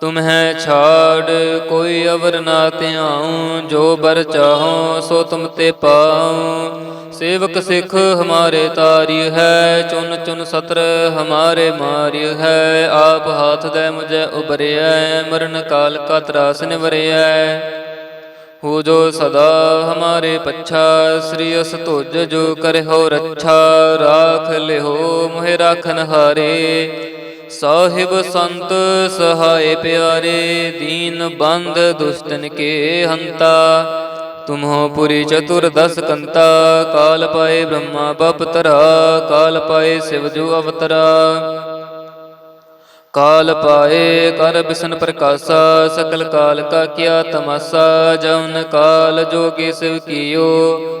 ਤੁਮਹਿ ਛਾੜ, ਕੋਈ ਅਵਰ ਨਾ ਧਿਆਉ, ਜੋ ਬਰ ਚਾਹੋ, ਸੋ ਤੁਮ ਤੇ ਪਾਉ। ਸੇਵਕ ਸਿੱਖ ਹਮਾਰੇ ਤਾਰੀ ਹੈ, ਚੁਨ ਚੁਨ ਸਤਰ ਹਮਾਰੇ ਮਾਰਿ ਹੈ। ਆਪ ਹਾਥ ਦੇ ਮੁਝੇ ਉਬਰਿਐ ਮਰਨ ਕਾਲ ਕਾ ਤਰਾਸ ਨਿਵਰਿਐ। ਹੋ ਜੋ ਸਦਾ ਹਮਾਰੇ ਪੱਛਾ, ਸ੍ਰੀ ਅਸ ਤੁਜ ਜੋ ਕਰਹਿਓ ਰੱਛਾ। ਰਾਖ ਲਿਓ ਮੋਹਿ ਰਾਖਨ ਹਾਰੇ। ਸਾਹਿਬ ਸੰਤ ਸਹਾਏ ਪਿਆਰੇ, ਦੀਨ ਬੰਦ ਦੁਸ਼ਟਨ ਕੇ ਹੰਤਾ। ਤੁਮਹੋ ਪੁਰੀ ਚਤੁਰ ਦਸ ਕੰਤਾ, ਕਾਲ ਪਾਏ ਬ੍ਰਹਮਾ ਬਪਤਰਾ ਕਾਲ ਪਾਏ ਸਿਵ ਜੋ ਅਵਤਰਾ। ਕਾਲ ਪਾਏ ਕਰ ਬਿਸ਼ਨ ਪ੍ਰਕਾਸ਼ਾ ਸਕਲ ਕਾਲ ਕਾ ਕੀਆ ਤਮਾਸਾ, ਜਉਨ ਕਾਲ ਜੋਗੀ ਸਿਵ ਕੀਓ।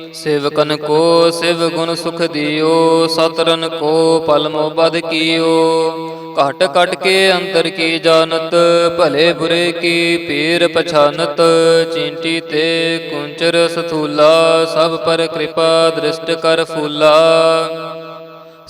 ਸੇਵਕਨ ਕੋ ਸਿਵ ਗੁਣ ਸੁਖ ਦਿਓ ਸਤਰਨ ਕੋ ਪਲਮੋ ਬਦ ਕੀਓ। ਘਟ ਘਟ ਕੇ ਅੰਤਰ ਕੀ ਜਾਣਤ, ਭਲੇ ਬੁਰੇ ਕੀ ਪੀਰ ਪਛਾਨਤ। ਚਿੰਟੀ ਤੇ ਕੁੰਚਰ ਸਥੂਲਾ, ਸਭ ਪਰ ਕਿਰਪਾ ਦ੍ਰਿਸ਼ਟ ਕਰ ਫੂਲਾ।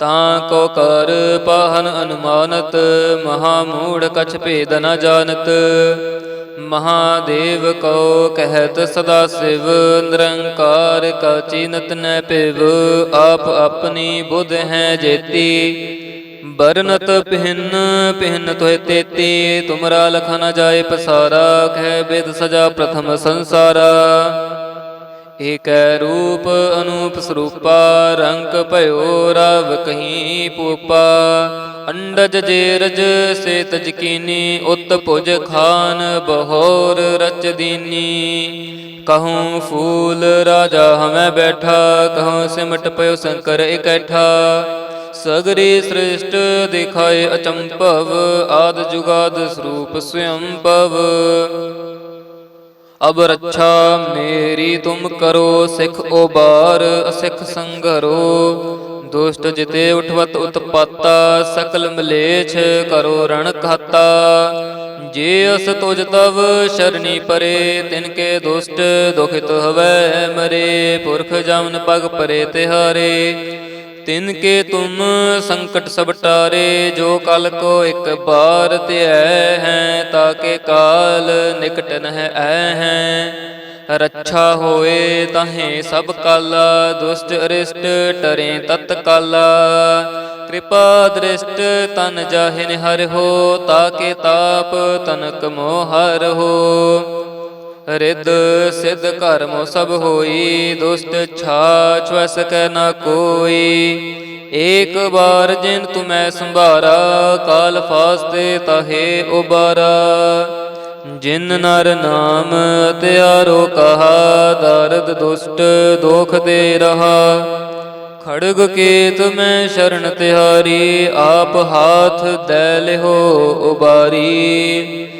ਤਾਂ ਕੋ ਕਰ ਪਾਹਨ ਅਨੁਮਾਨਤ ਮਹਾ ਮੂੜ ਕਛ ਭੇਦ ਨ ਜਾਣਤ। ਮਹਾਦੇਵ ਕੋ ਕਹਿਤ ਸਦਾ ਸਿਵ, ਨਿਰੰਕਾਰ ਕਾ ਚੀਨਤ ਨ ਪਿਵ ਆਪ ਆਪਣੀ ਬੁੱਧ ਹੈ ਜੇਤੀ। ਬਰਨਤ ਪਹਿਨ ਪਹਿਨ ਤੋਇ ਤੇਤੀ, ਤੁਮਰਾ ਲਖ ਨ ਜਾਏ ਪਸਾਰਾ, ਕਹਿ ਬੇਦ ਸਜਾ ਪ੍ਰਥਮ ਸੰਸਾਰਾ। ਏਕੈ ਰੂਪ ਅਨੂਪ ਸਰੂਪਾ ਰੰਗ ਭਇਓ ਰਵ ਕਹੀਂ ਪੂਪਾ। ਅੰਡਜ ਜੇਰਜ ਸੇ ਤਜਕੀਨੀ ਉਤ ਭੁਜ ਖਾਨ ਬਹੋਰ ਰਚ ਦੀਨੀ। ਕਹੂੰ ਫੂਲ ਰਾਜਾ ਹਮੈ ਬੈਠਾ, ਕਹੂੰ ਸਿਮਟ ਪਇਓ ਸ਼ੰਕਰ ਇਕੱਠਾ। ਸਗਰੀ ਸ੍ਰਿਸ਼ਟ ਦਿਖਾਏ ਅਚੰਭਵ, ਆਦ ਜੁਗਾਦ ਸਰੂਪ ਸਵਯੰਭਵ ਅਬ ਰੱਛਾ ਮੇਰੀ ਤੁਮ ਕਰੋ, ਸਿਖ ਉਬਾਰ, ਅਸਿਖ ਸੰਘਰੋ ਦੁਸ਼ਟ ਜਿਤੇ ਉਠਵਤ ਉਤਪਾਤਾ, ਸਕਲ ਮਲੇਛ ਕਰੋ ਰਣ ਖਾਤਾ ਜੇ ਅਸ ਤੁਜ ਤਵ ਸ਼ਰਨੀ ਪਰੇ, ਤਿਨ ਕੇ ਦੁਸ਼ਟ ਦੁਖਿਤ ਹਵੈ ਮਰੇ। ਪੁਰਖ ਜਮਨ ਪਗ ਪਰੇ ਤਿਹਾਰੇ। ਤਿਨ ਕੇ ਤੁਮ ਸੰਕਟ ਸਭ ਟਾਰੇ, ਜੋ ਕਲ ਕੋ ਇੱਕ ਬਾਰ ਧਿਐ ਹੈ ਤਾਕੇ ਕਾਲ ਨਿਕਟ ਨਹਿ ਐ ਹੈ। ਰੱਛਾ ਹੋਏ ਤਾਹੇ ਸਭ ਕਾਲਾ, ਦੁਸ਼ਟ ਅਰਿਸ਼ਟ ਟਰੇ ਤਤ ਕਾਲਾ। ਕਿਰਪਾ ਦ੍ਰਿਸ਼ਟ ਤਨ ਜਾਹਿ ਨਿਹਰ ਹੋ ਤਾਕੇ ਤਾਪ ਤਨਕ ਮੋਹ ਹੋ। ਰਿੱਧ ਸਿੱਧ ਕਰਮ ਸਭ ਹੋਈ, ਦੁਸ਼ਟ ਛਾਛ ਵਸ ਕੈ ਨਾ ਕੋਈ। ਏਕ ਬਾਰ ਜਿਨ ਤੁਮੈ ਸੰਭਾਰਾ, ਕਾਲ ਫਾਸਤੇ ਤਹੇ ਉਬਾਰਾ। ਜਿਨ ਨਰ ਨਾਮ ਤਿਆਰੋ ਕਹਾ, ਦਰਦ ਦੁਸ਼ਟ ਦੋਖ ਦੇ ਰਹਾ। ਖੜਗ ਕੇਤ ਮੈਂ ਸ਼ਰਨ ਤਿਹਾਰੀ, ਆਪ ਹਾਥ ਦੈ ਲਿਹੋ ਉਬਾਰੀ।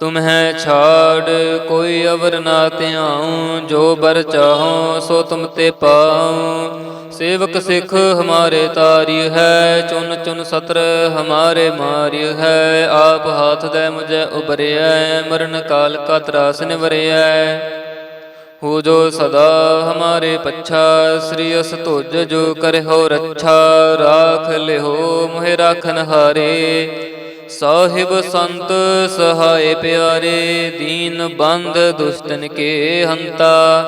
ਤੁਮਹਿ ਛਾੜ, ਕੋਈ ਅਵਰ ਨਾ ਧਿਆਉ, ਜੋ ਬਰ ਚਾਹੋ ਸੋ ਤੁਮ ਤੇ ਪਾਉ। ਸੇਵਕ ਸਿੱਖ ਹਮਾਰੇ ਤਾਰੀ ਹੈ, ਚੁਨ ਚੁਨ ਸਤਰ ਹਮਾਰੇ ਮਾਰਿ ਹੈ। ਆਪ ਹਾਥ ਦੇ ਮੁਝੇ ਉਬਰਿਐ ਮਰਨ ਕਾਲ ਕਾ ਤਰਾਸ ਨਿਵਰਿਐ। ਹੋ ਜੋ ਸਦਾ ਹਮਾਰੇ ਪੱਛਾ, ਸ੍ਰੀ ਅਸ ਤੁਜ ਜੋ ਕਰਿਓ ਰੱਛਾ। ਰਾਖ ਲਿਓ ਮੋਹਿ ਰਾਖਨ ਹਾਰੇ। ਸਾਹਿਬ ਸੰਤ ਸਹਾਏ ਪਿਆਰੇ, ਦੀਨ ਬੰਦ ਦੁਸ਼ਟਨ ਕੇ ਹੰਤਾ।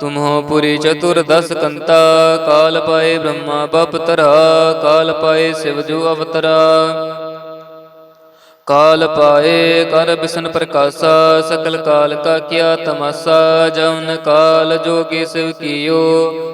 ਤੁਮਹੋ ਪੁਰੀ ਚਤੁਰ ਦਸ ਕੰਤਾ, ਕਾਲ ਪਾਏ ਬ੍ਰਹਮਾ ਬਪਤਰਾ ਕਾਲ ਪਾਏ ਸਿਵ ਜੋ ਅਵਤਰਾ। ਕਾਲ ਪਾਏ ਕਰ ਬਿਸ਼ਨ ਪ੍ਰਕਾਸ਼ਾ ਸਕਲ ਕਾਲ ਕਾ ਕੀਆ ਤਮਾਸਾ, ਜਉਨ ਕਾਲ ਜੋਗੀ ਸਿਵ ਕੀਓ।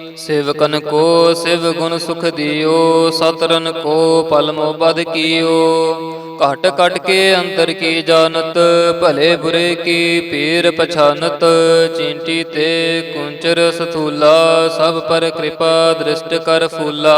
ਸੇਵਕਨ ਕੋ ਸਿਵ ਗੁਣ ਸੁਖ ਦਿਓ, ਸਤਰਨ ਕੋ ਪਲਮੋ ਬਦ ਕੀਓ। ਘਟ ਘਟ ਕੇ ਅੰਤਰ ਕੀ ਜਾਣਤ, ਭਲੇ ਬੁਰੇ ਕੀ ਪੀਰ ਪਛਾਨਤ। ਚਿੰਟੀ ਤੇ ਕੁੰਚਰ ਸਥੂਲਾ, ਸਭ ਪਰ ਕਿਰਪਾ ਦ੍ਰਿਸ਼ਟ ਕਰ ਫੂਲਾ।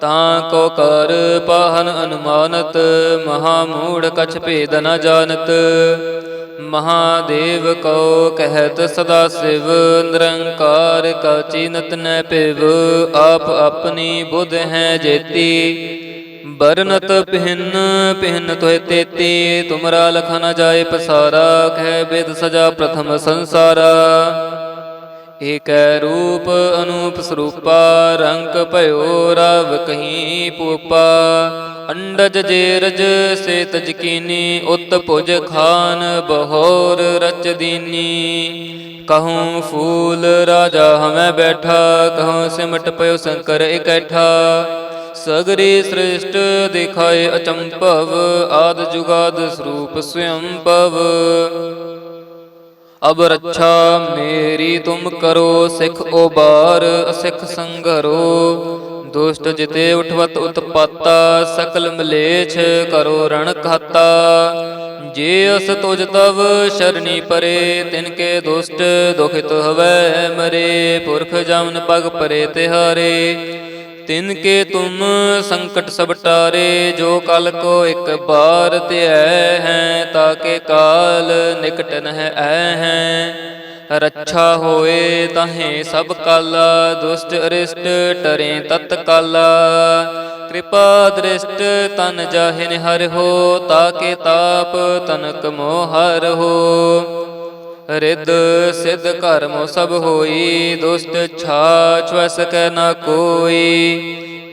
ਤਾਂ ਕੋ ਕਰ ਪਾਹਨ ਅਨੁਮਾਨਤ, ਮਹਾ ਮੂੜ ਕਛ ਭੇਦ ਨ ਜਾਣਤ। ਮਹਾਦੇਵ ਕੋ ਕਹਿਤ ਸਦਾ ਸਿਵ, ਨਿਰੰਕਾਰ ਕਾ ਚੀਨਤ ਨ ਪਿਵ ਆਪ ਆਪਣੀ ਬੁੱਧ ਹੈ ਜੇਤੀ। ਬਰਨਤ ਪਹਿਨ ਪਹਿਨ ਤੋਇ ਤੇਤੀ, ਤੁਮਰਾ ਲਖ ਨ ਜਾਏ ਪਸਾਰਾ, ਕਹਿ ਬੇਦ ਸਜਾ ਪ੍ਰਥਮ ਸੰਸਾਰਾ। ਏਕੈ ਰੂਪ ਅਨੂਪ ਸਰੂਪਾ, ਰੰਗ ਭਇਓ ਰਵ ਕਹੀਂ ਪੂਪਾ। ਅੰਡਜ ਜੇਰਜ ਸੇ ਤਜਕੀਨੀ ਉਤ ਭੁਜ ਖਾਨ ਬਹੋਰ ਰਚ ਦੀਨੀ। ਕਹੂੰ ਫੂਲ ਰਾਜਾ ਹਮੈ ਬੈਠਾ, ਕਹੂੰ ਸਿਮਟ ਪਇਓ ਸ਼ੰਕਰ ਇਕੱਠਾ। ਸਗਰੀ ਸ੍ਰਿਸ਼ਟ ਦਿਖਾਏ ਅਚੰਭਵ, ਆਦ ਜੁਗਾਦ ਸਰੂਪ ਸਵਯੰਭਵ ਅਬ ਰੱਛਾ ਮੇਰੀ ਤੁਮ ਕਰੋ, ਸਿੱਖ ਉਬਾਰ, ਅਸਿੱਖ ਸੰਘਰੋ ਦੁਸ਼ਟ ਜਿਤੇ ਉਠਵਤ ਉਤਪਾਤਾ, ਸਕਲ ਮਲੇਛ ਕਰੋ ਰਣ ਖਾਤਾ ਜੇ ਅਸ ਤੁਜ ਤਵ ਸ਼ਰਣੀ ਪਰੇ, ਤਿਨ ਕੇ ਦੁਸ਼ਟ ਦੁਖਿਤ ਹਵੈ ਮਰੇ। ਪੁਰਖ ਜਮਨ ਪਗ ਪਰੇ ਤਿਹਾਰੇ। ਤਿਨ ਕੇ ਤੁਮ ਸੰਕਟ ਸਭ ਟਾਰੇ, ਜੋ ਕਲ ਕੋ ਇੱਕ ਬਾਰ ਧਿਐ ਹੈ ਤਾਕੇ ਕਾਲ ਨਿਕਟ ਨਹਿ ਐ ਹੈ। ਰੱਛਾ ਹੋਏ ਤਾਹੇ ਸਭ ਕਾਲਾ, ਦੁਸ਼ਟ ਅਰਿਸ਼ਟ ਟਰੇ ਤਤ ਕਾਲਾ। ਕਿਰਪਾ ਦ੍ਰਿਸ਼ਟ ਤਨ ਜਾਹਿ ਨਿਹਰ ਹੋ ਤਾਕੇ ਤਾਪ ਤਨਕ ਮੋਹਰ ਹੋ। ਰਿੱਧ ਸਿੱਧ ਕਰਮ ਸਭ ਹੋਈ, ਦੁਸ਼ਟ ਛਾਛ ਵਸ ਕੈ ਨਾ ਕੋਈ।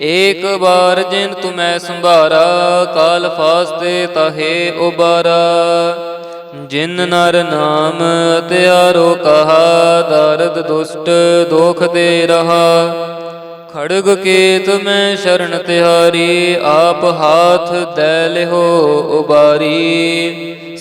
ਏਕ ਬਾਰ ਜਿਨ ਤੁਮੈ ਸੰਭਾਰਾ, ਕਾਲ ਫਾਸਤੇ ਤਾਹੇ ਉਬਾਰਾ। ਜਿਨ ਨਰ ਨਾਮ ਤਿਆਰੋ ਕਹਾ, ਦਰਦ ਦੁਸ਼ਟ ਦੋਖ ਦੇ ਰਹਾ। ਖੜਗ ਕੇਤ ਮੈਂ ਸ਼ਰਨ ਤਿਹਾਰੀ, ਆਪ ਹਾਥ ਦੈ ਲਿਹੋ ਉਬਾਰੀ।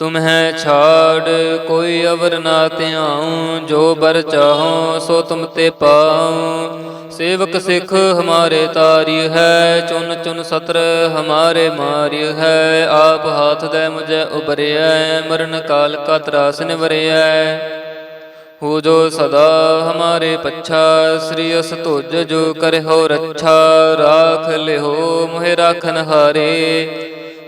ਤੁਮਹਿ ਛਾੜ, ਕੋਈ ਅਵਰ ਨਾ ਧਿਆਉ, ਜੋ ਬਰ ਚਾਹੋ, ਸੋ ਤੁਮ ਤੇ ਪਾਉ। ਸੇਵਕ ਸਿੱਖ ਹਮਾਰੇ ਤਾਰੀ ਹੈ, ਚੁਨ ਚੁਨ ਸਤਰ ਹਮਾਰੇ ਮਾਰੀ ਹੈ। ਆਪ ਹਾਥ ਦੇ ਮੁਝੇ ਉਬਰਿਐ ਮਰਨ ਕਾਲ ਕਾ ਤਰਾਸ ਨਿਵਰਿਐ। ਹੋ ਜੋ ਸਦਾ ਹਮਾਰੇ ਪੱਛਾ, ਸ੍ਰੀ ਅਸ ਤੁਜ ਜੋ ਕਰਹੁ ਰੱਛਾ। ਰਾਖ ਲਿਹੋ, ਮੋਹਿ ਰਾਖਨ ਹਾਰੇ।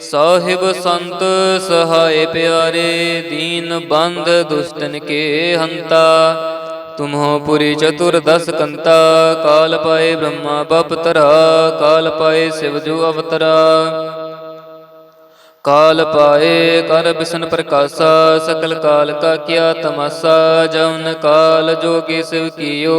ਸਾਹਿਬ ਸੰਤ ਸਹਾਏ ਪਿਆਰੇ, ਦੀਨ ਬੰਦ ਦੁਸ਼ਟਨ ਕੇ ਹੰਤਾ। ਤੁਮਹੋ ਪੁਰੀ ਚਤੁਰ ਦਸ ਕੰਤਾ, ਕਾਲ ਪਾਏ ਬ੍ਰਹਮਾ ਬਪਤਰਾ ਕਾਲ ਪਾਏ ਸਿਵ ਜੋ ਅਵਤਰਾ। ਕਾਲ ਪਾਏ ਕਰ ਬਿਸ਼ਨ ਪ੍ਰਕਾਸ਼ਾ, ਸਕਲ ਕਾਲ ਕਾ ਕੀਆ ਤਮਾਸਾ, ਜਉਨ ਕਾਲ ਜੋਗੀ ਸਿਵ ਕੀਓ।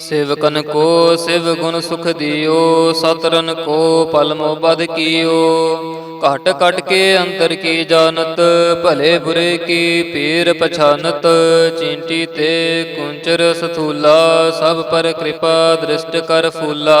ਸੇਵਕਨ ਕੋ ਸਿਵ ਗੁਣ ਸੁਖ ਦਿਓ, ਸਤਰਨ ਕੋ ਪਲ ਮੋ ਬਦ ਕੀਓ। ਘਟ ਘਟ ਕੇ ਅੰਤਰ ਕੀ ਜਾਣਤ, ਭਲੇ ਬੁਰੇ ਕੀ ਪੀਰ ਪਛਾਨਤ। ਚਿੰਟੀ ਤੇ ਕੁੰਚਰ ਸਥੂਲਾ, ਸਭ ਪਰ ਕਿਰਪਾ ਦ੍ਰਿਸ਼ਟ ਕਰ ਫੂਲਾ।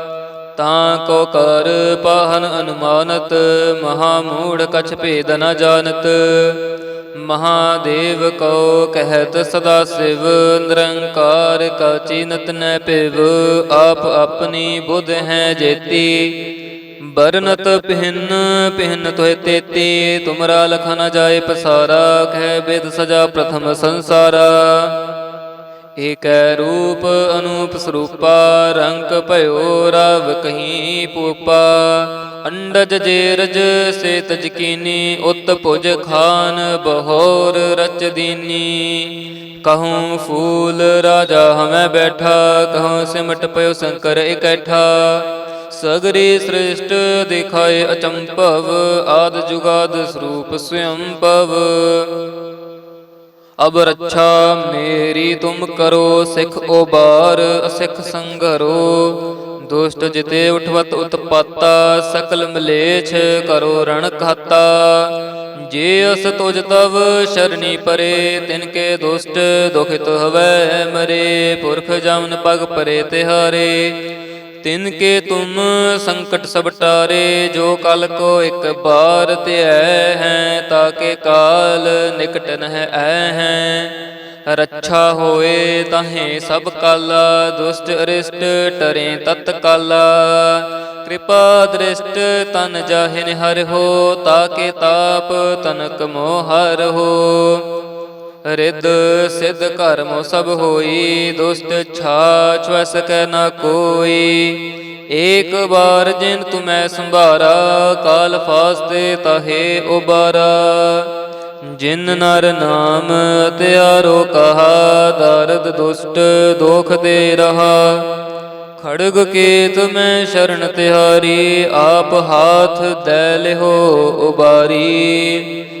ਤਾਂ ਕੋ ਕਰ ਪਾਹਨ ਅਨੁਮਾਨਤ ਮਹਾ ਮੂੜ ਕਛ ਭੇਦ ਨ ਜਾਣਤ। ਮਹਾਦੇਵ ਕੋ ਕਹਿਤ ਸਦਾ ਸਿਵ, ਨਿਰੰਕਾਰ ਕਾ ਚੀਨਤ ਨ ਪਿਵ ਆਪ ਆਪਣੀ ਬੁੱਧ ਹੈ ਜੇਤੀ। ਬਰਨਤ ਪਹਿਨ ਪਹਿਨ ਤੋਹਿ ਤੇਤੀ, ਤੁਮਰਾ ਲਖ ਨ ਜਾਏ ਪਸਾਰਾ, ਕਹਿ ਬਿਦ ਸਜਾ ਪ੍ਰਥਮ ਸੰਸਾਰਾ। ਏਕੈ ਰੂਪ ਅਨੂਪ ਸਰੂਪਾ ਰੰਗ ਭਇਓ ਰਵ ਕਹੀਂ ਪੂਪਾ। ਅੰਡਜ ਜੇਰਜ ਸੇ ਤਜਕੀਨੀ ਉਤ ਭੁਜ ਖਾਨ ਬਹੋਰ ਰਚ ਦੀਨੀ। ਕਹੂੰ ਫੂਲ ਰਾਜਾ ਹਮੈ ਬੈਠਾ, ਕਹੂੰ ਸਿਮਟ ਪਇਓ ਸ਼ੰਕਰ ਇਕੱਠਾ। ਸਗਰੀ ਸ੍ਰਿਸ਼ਟ ਦਿਖਾਏ ਅਚੰਭਵ, ਆਦ ਜੁਗਾਦ ਸਰੂਪ ਸਵਯੰਭਵ। ਅਬ ਰੱਛਾ ਮੇਰੀ ਤੁਮ ਕਰੋ, ਸਿਖ ਉਬਾਰ, ਅਸਿਖ ਸੰਗਰੋ। ਦੁਸ਼ਟ ਜਿਤੇ ਉਠਵਤ ਉਤਪਾਤਾ, ਸਕਲ ਮਲੇਛ ਕਰੋ ਰਣ ਖਾਤਾ ਜੇ ਅਸ ਤੁਜ ਤਵ ਸ਼ਰਣੀ ਪਰੇ, ਤਿਨ ਕੇ ਦੁਸ਼ਟ ਦੁਖਿਤ ਹਵੈ ਮਰੇ। ਪੁਰਖ ਜਮਨ ਪਗ ਪਰੇ ਤਿਹਾਰੇ। ਤਿਨ ਕੇ ਤੁਮ ਸੰਕਟ ਸਭ ਟਾਰੇ, ਜੋ ਕਲ ਕੋ ਇੱਕ ਬਾਰ ਧਿਐ ਹੈ ਤਾਕੇ ਕਾਲ ਨਿਕਟ ਨਹਿ ਐ ਹੈ। ਰੱਛਾ ਹੋਏ ਤਾਹੇ ਸਭ ਕਾਲਾ, ਦੁਸ਼ਟ ਅਰਿਸ਼ਟ ਟਰੇ ਤਤ ਕਾਲਾ। ਕਿਰਪਾ ਦ੍ਰਿਸ਼ਟ ਤਨ ਜਾਹਿ ਹਰਿ ਹੋ ਤਾਕੇ ਤਾਪ ਤਨਕ ਮੋਹ ਹੋ। ਰਿੱਧ ਸਿੱਧ ਕਰਮ ਸਭ ਹੋਈ, ਦੁਸ਼ਟ ਛਾਛ ਵੈ ਸਕੈ ਨਾ ਕੋਈ। ਏਕ ਬਾਰ ਜਿਨ ਤੁਮੈ ਸੰਭਾਰਾ, ਕਾਲ ਫਾਸਤੇ ਤਾਹੇ ਉਬਾਰਾ। ਜਿਨ ਨਰ ਨਾਮ ਤਿਆਰੋ ਕਹਾ, ਦਰਦ ਦੁਸ਼ਟ ਦੋਖ ਦੇ ਰਹਾ। ਖੜਗ ਕੇਤ ਮੈਂ ਸ਼ਰਨ ਤਿਹਾਰੀ, ਆਪ ਹਾਥ ਦੈ ਲਿਹੋ ਉਬਾਰੀ।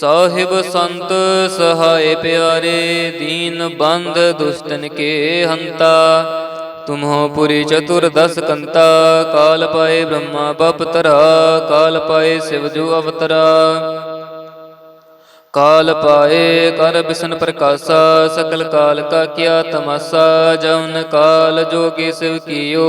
ਸਾਹਿਬ ਸੰਤ ਸਹਾਏ ਪਿਆਰੇ, ਦੀਨ ਬੰਦ ਦੁਸ਼ਟਨ ਕੇ ਹੰਤਾ। ਤੁਮਹੋ ਪੁਰੀ ਚਤੁਰ ਦਸ ਕੰਤਾ, ਕਾਲ ਪਾਏ ਬ੍ਰਹਮਾ ਬਪਤਰਾ ਕਾਲ ਪਾਏ ਸਿਵ ਜੋ ਅਵਤਰਾ। ਕਾਲ ਪਾਏ ਕਰ ਬਿਸ਼ਨ ਪ੍ਰਕਾਸ਼ਾ, ਸਕਲ ਕਾਲ ਕਾ ਕੀਆ ਤਮਾਸਾ, ਜਉਨ ਕਾਲ ਜੋਗੀ ਸਿਵ ਕੀਓ।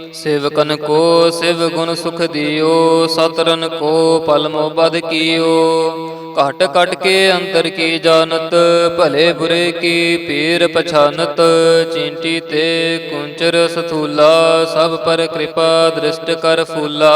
ਸੇਵਕਨ ਕੋ ਸਿਵ ਗੁਣ ਸੁਖ ਦਿਓ, ਸਤਰਨ ਕੋ ਪਲ ਮੋ ਬਦ ਕੀਓ। ਘਟ ਘਟ ਕੇ ਅੰਤਰ ਕੀ ਜਾਣਤ, ਭਲੇ ਬੁਰੇ ਕੀ ਪੀਰ ਪਛਾਨਤ। ਚਿੰਟੀ ਤੇ ਕੁੰਚਰ ਸਥੂਲਾ, ਸਭ ਪਰ ਕਿਰਪਾ ਦ੍ਰਿਸ਼ਟ ਕਰ ਫੂਲਾ।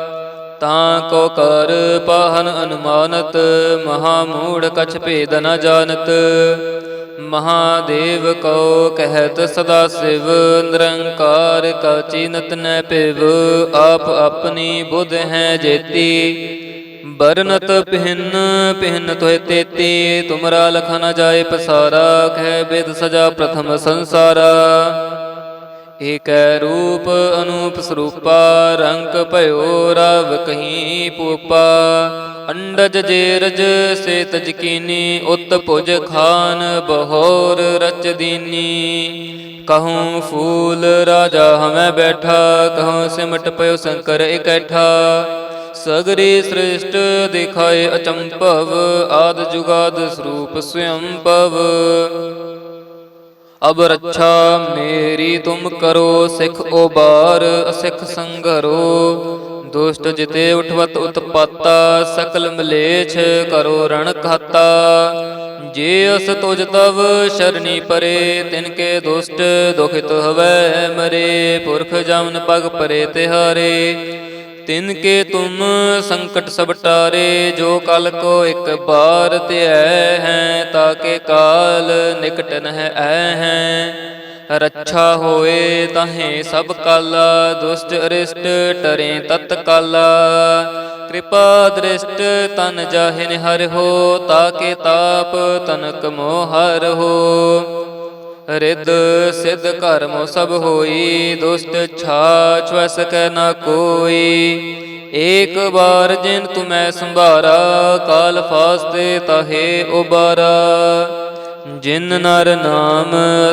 ਤਾਂ ਕੋ ਕਰ ਪਾਹਨ ਅਨੁਮਾਨਤ ਮਹਾ ਮੂੜ ਕਛ ਭੇਦ ਨ ਜਾਣਤ। ਮਹਾਦੇਵ ਕਉ ਕਹਿਤ ਸਦਾ ਸਿਵ, ਨਿਰੰਕਾਰ ਕਾ ਚੀਨਤ ਨੈ ਪਿਵ ਆਪ ਆਪਣੀ ਬੁੱਧ ਹੈ ਜੇਤੀ। ਬਰਨਤ ਪਹਿਨ ਪਹਿਨ ਤੋਇ ਤੇਤੀ, ਤੁਮਰਾ ਲਖ ਨ ਜਾਏ ਪਸਾਰਾ, ਕਹਿ ਬਿਦ ਸਜਾ ਪ੍ਰਥਮ ਸੰਸਾਰਾ। ਏਕੈ ਰੂਪ ਅਨੂਪ ਸਰੂਪਾ, ਰੰਗ ਭਇਓ ਰਵ ਕਹੀਂ ਪੂਪਾ। ਅੰਡਜ ਜੇ ਰਜ ਸੇ ਤਜਕੀਨੀ ਉਤ ਭੁਜ ਖਾਨ ਬਹੋਰ ਰਚ ਦੀਨੀ। ਕਹੂੰ ਫੂਲ ਰਾਜਾ ਹਮੈ ਬੈਠਾ, ਕਹੂੰ ਸਿਮਟ ਪਇਓ ਸ਼ੰਕਰ ਇਕੱਠਾ। ਸਗਰੀ ਸ੍ਰਿਸ਼ਟ ਦਿਖਾਏ ਅਚੰਭਵ, ਆਦ ਜੁਗਾਦ ਸਰੂਪ ਸਵਯੰ ਅਬ ਰੱਛਾ ਮੇਰੀ ਤੁਮ ਕਰੋ, ਸਿਖ ਉਬਾਰ, ਅਸਿਖ ਸੰਗਰੋ। ਦੁਸ਼ਟ ਜਿਤੇ ਉਠਵਤ ਉਤਪਾਤਾ, ਸਕਲ ਮਲੇਛ ਕਰੋ ਰਣ ਖਾਤਾ ਜੇ ਅਸ ਤੁਜ ਤਵ ਸ਼ਰਨੀ ਪਰੇ, ਤਿਨ ਕੇ ਦੁਸ਼ਟ ਦੁਖਿਤ ਹਵੈ ਮਰੇ। ਪੁਰਖ ਜਮਨ ਪਗ ਪਰੇ ਤਿਹਾਰੇ। ਤਿਨ ਕੇ ਤੁਮ ਸੰਕਟ ਸਭ ਟਾਰੇ, ਜੋ ਕਲ ਕੋ ਇੱਕ ਬਾਰ ਧਿਐ ਹੈ ਤਾਕੇ ਕਾਲ ਨਿਕਟ ਨਹਿ ਐ ਹੈ। ਰੱਛਾ ਹੋਏ ਤਾਹੇ ਸਭ ਕਾਲਾ, ਦੁਸ਼ਟ ਅਰਿਸ਼ਟ ਟਰੇ ਤਤ ਕਾਲਾ। ਕਿਰਪਾ ਦ੍ਰਿਸ਼ਟ ਤਨ ਜਾਹਿ ਨਿਹਰ ਹੋ ਤਾਕੇ ਤਾਪ ਤਨਕ ਮੋਹ ਹੋ। ਰਿੱਧ ਸਿੱਧ ਕਰਮ ਸਭ ਹੋਈ, ਦੁਸ਼ਟ ਛਾਛ ਵਸ ਕੈ ਨਾ ਕੋਈ। ਏਕ ਬਾਰ ਜਿਨ ਤੁਮੈ ਸੰਭਾਰਾ, ਕਾਲ ਫਾਸਤੇ ਤਾਹੇ ਉਬਾਰਾ। ਜਿਨ ਨਰ ਨਾਮ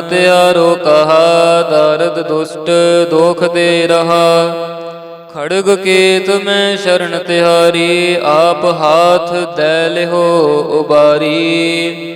ਤਿਆਰੋ ਕਹਾ, ਦਰਦ ਦੁਸ਼ਟ ਦੋਖ ਦੇ ਰਹਾ। ਖੜਗ ਕੇਤ ਮੈਂ ਸ਼ਰਨ ਤਿਹਾਰੀ, ਆਪ ਹਾਥ ਦੈ ਲਿਹੋ ਉਬਾਰੀ।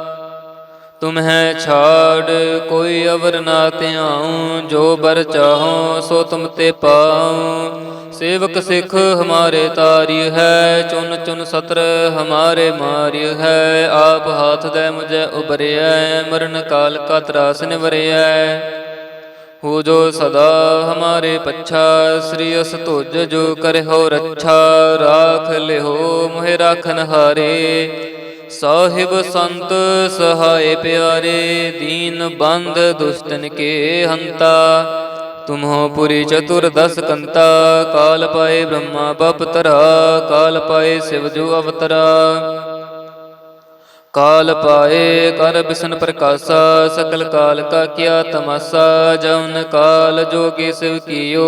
ਤੁਮਹਿ ਛਾੜ, ਕੋਈ ਅਵਰ ਨਾ ਧਿਆਉ, ਜੋ ਬਰ ਚਾਹੋ ਸੋ ਤੁਮ ਤੇ ਪਾਉ। ਸੇਵਕ ਸਿੱਖ ਹਮਾਰੇ ਤਾਰੀ ਹੈ, ਚੁਨ ਚੁਨ ਸਤਰ ਹਮਾਰੇ ਮਾਰਿ ਹੈ। ਆਪ ਹਾਥ ਦੇ ਮੁਝੇ ਉਬਰਿਐ ਮਰਨ ਕਾਲ ਕਾ ਤਰਾਸ ਨਿਵਰਿਐ। ਹੋ ਜੋ ਸਦਾ ਹਮਾਰੇ ਪੱਛਾ, ਸ੍ਰੀ ਅਸ ਤੁਜ ਜੋ ਕਰਿਓ ਰੱਛਾ। ਰਾਖ ਲਿਓ ਮੋਹਿ ਰਾਖਨ ਹਾਰੇ। ਸਾਹਿਬ ਸੰਤ ਸਹਾਏ ਪਿਆਰੇ, ਦੀਨ ਬੰਦ ਦੁਸ਼ਟਨ ਕੇ ਹੰਤਾ। ਤੁਮਹੋ ਪੁਰੀ ਚਤੁਰ ਦਸ ਕੰਤਾ, ਕਾਲ ਪਾਏ ਬ੍ਰਹਮਾ ਬਪਤਰਾ ਕਾਲ ਪਾਏ ਸਿਵ ਜੋ ਅਵਤਰਾ। ਕਾਲ ਪਾਏ ਕਰ ਬਿਸ਼ਨ ਪ੍ਰਕਾਸ਼ਾ ਸਕਲ ਕਾਲ ਕਾ ਕੀਆ ਤਮਾਸਾ, ਜਉਨ ਕਾਲ ਜੋਗੀ ਸਿਵ ਕੀਓ।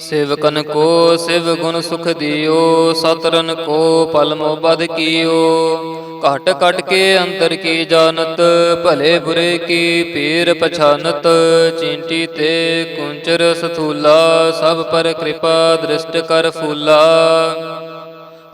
ਸੇਵਕਨ ਕੋ ਸਿਵ ਗੁਣ ਸੁਖ ਦਿਓ, ਸਤਰਨ ਕੋ ਪਲ ਮੋ ਬਦ ਕੀਓ। ਘਟ ਘਟ ਕੇ ਅੰਤਰ ਕੀ ਜਾਣਤ, ਭਲੇ ਬੁਰੇ ਕੀ ਪੀਰ ਪਛਾਨਤ। ਚਿੰਟੀ ਤੇ ਕੁੰਚਰ ਸਥੂਲਾ, ਸਭ ਪਰ ਕਿਰਪਾ ਦ੍ਰਿਸ਼ਟ ਕਰ ਫੂਲਾ।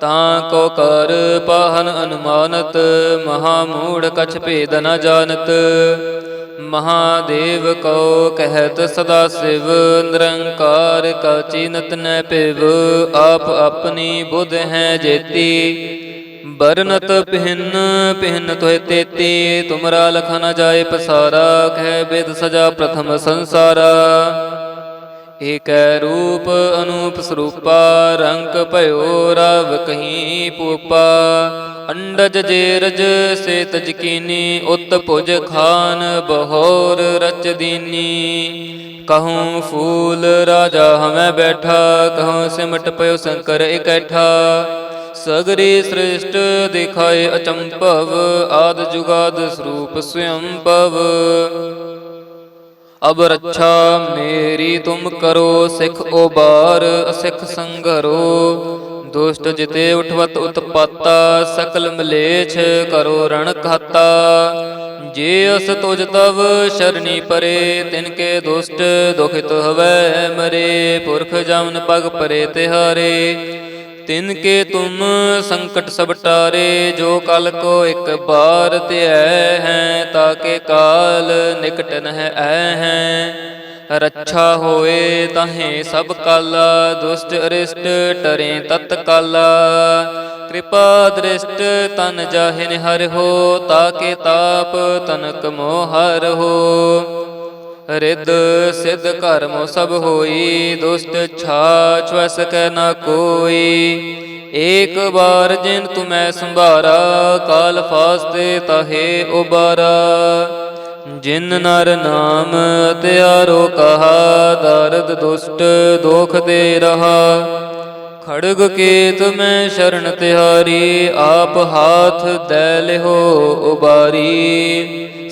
ਤਾਂ ਕੋ ਕਰ ਪਾਹਨ ਅਨੁਮਾਨਤ, ਮਹਾ ਮੂੜ ਕਛ ਭੇਦ ਨ ਜਾਣਤ। ਮਹਾਦੇਵ ਕੋ ਕਹਿਤ ਸਦਾ ਸਿਵ, ਨਿਰੰਕਾਰ ਕਾ ਚੀਨਤ ਨ ਪਿਵ ਆਪ ਆਪਣੀ ਬੁੱਧ ਹੈ ਜੇਤੀ। ਬਰਨਤ ਪਹਿਨ ਪਹਿਨ ਤੋਇ ਤੇਤੀ, ਤੁਮਰਾ ਲਖ ਨ ਜਾਏ ਪਸਾਰਾ, ਕਹਿ ਬੇਦ ਸਜਾ ਪ੍ਰਥਮ ਸੰਸਾਰਾ। ਏਕੈ ਰੂਪ ਅਨੂਪ ਸਰੂਪਾ, ਰੰਗ ਭਇਓ ਰਵ ਕਹੀਂ ਪੂਪਾ। ਅੰਡਜ ਜੇਰਜ ਸੇ ਤਜਕੀਨੀ ਉਤ ਭੁਜ ਖਾਨ ਬਹੋਰ ਰਚ ਦੀਨੀ। ਕਹੂੰ ਫੂਲ ਰਾਜਾ ਹਮੈ ਬੈਠਾ, ਕਹੂੰ ਸਿਮਟ ਪਇਓ ਸ਼ੰਕਰ ਇਕੱਠਾ। ਸਗਰੀ ਸ੍ਰਿਸ਼ਟ ਦਿਖਾਏ ਅਚੰਭਵ, ਆਦ ਜੁਗਾਦ ਸਰੂਪ ਸਵਯੰ ਅਬ ਰੱਛਾ ਮੇਰੀ ਤੁਮ ਕਰੋ, ਸਿਖ ਉਬਾਰ, ਅਸਿਖ ਸੰਗਰੋ। ਦੁਸ਼ਟ ਜਿਤੇ ਉਠਵਤ ਉਤਪਾਤਾ, ਸਕਲ ਮਲੇਛ ਕਰੋ ਰਣ ਖਾਤਾ ਜੇ ਅਸ ਤੁਜ ਤਵ ਸ਼ਰਣੀ ਪਰੇ, ਤਿਨ ਕੇ ਦੁਸ਼ਟ ਦੁਖਿਤ ਹਵੈ ਮਰੇ। ਪੁਰਖ ਜਮਨ ਪਗ ਪਰੇ ਤਿਹਾਰੇ। ਤਿਨ ਕੇ ਤੁਮ ਸੰਕਟ ਸਭ ਟਾਰੇ, ਜੋ ਕਲ ਕੋ ਇੱਕ ਬਾਰ ਧਿਐ ਹੈ ਤਾਕੇ ਕਾਲ ਨਿਕਟ ਨਹਿ ਐ ਹੈ। ਰੱਛਾ ਹੋਏ ਤਾਹੇ ਸਭ ਕਾਲਾ, ਦੁਸ਼ਟ ਅਰਿਸ਼ਟ ਟਰੇ ਤਤ ਕਾਲਾ। ਕਿਰਪਾ ਦ੍ਰਿਸ਼ਟ ਤਨ ਜਾਹਿ ਨਿਹਰ ਹੋ ਤਾਕੇ ਤਾਪ ਤਨਕ ਮੋਹਰ ਹੋ। ਰਿੱਧ ਸਿੱਧ ਕਰਮ ਸਭ ਹੋਈ, ਦੁਸ਼ਟ ਛਾਛ ਵਸ ਕੈ ਨਾ ਕੋਈ। ਏਕ ਬਾਰ ਜਿਨ ਤੁਮੈ ਸੰਭਾਰਾ, ਕਾਲ ਫਾਸਤੇ ਤਹੇ ਉਬਾਰਾ। ਜਿਨ ਨਰ ਨਾਮ ਤਿਆਰੋ ਕਹਾ, ਦਰਦ ਦੁਸ਼ਟ ਦੋਖ ਦੇ ਰਹਾ। ਖੜਗ ਕੇਤ ਮੈਂ ਸ਼ਰਨ ਤਿਹਾਰੀ, ਆਪ ਹਾਥ ਦੈ ਲਿਹੋ ਉਬਾਰੀ।